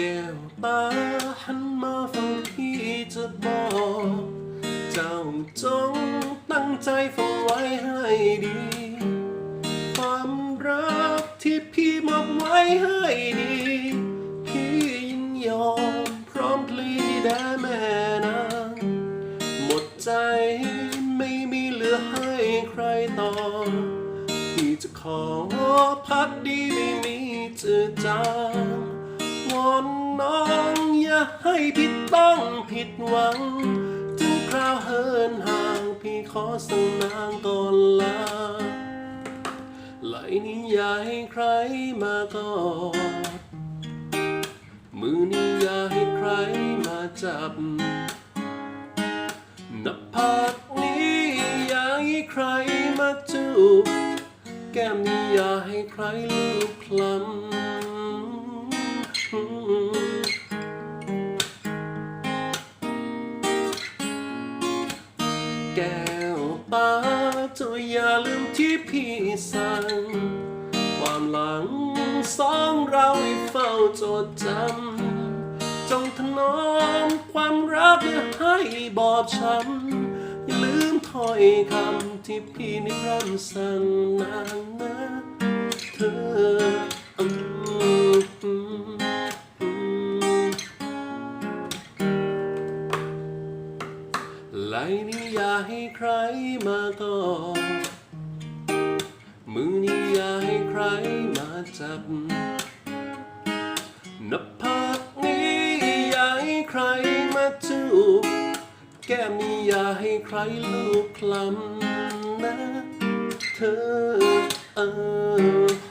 แก้วตาหันมาฟังพี่จะบอก เจ้าจงตั้งใจฟังไว้ให้ดี ความรักที่พี่มอบไว้ให้ดี พี่ยินยอมพร้อมพลีแด่แม่นางหมดใจไม่มีเหลือให้ใครต่อพี่จะขอพักดีไม่มีจืดจาง อนน้องอย่าให้พี่ต้องผิดหวัง ถึงคราวเหินห่างพี่ขอสั่งนางก่อนลาไหลนี้อย่าให้ใครมากอดมือนี้อย่าให้ใครมาจับนับผากนี้อย่าให้ใครมาจูบแก้มนี้อย่าให้ใครลูบคลำ แก้วตาเจ้าอย่าลืมที่พี่สั่ง ความหลังสองเราให้เฝ้าจดจำ จงถนอมความรักอย่าให้บอบช้ำ อย่าลืมถ้อยคำที่พี่นิรันดร์สั่งนางนะเธอ นี้อย่าให้ใครมากอดมือนี้อย่าให้ใครมาจับนับผากนี้อย่าให้ใครมาจูบแก้มนี้อย่าให้ใครลูบคลำนะเธอเออ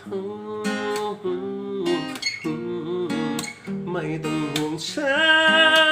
ไม่ต้องห่วงฉัน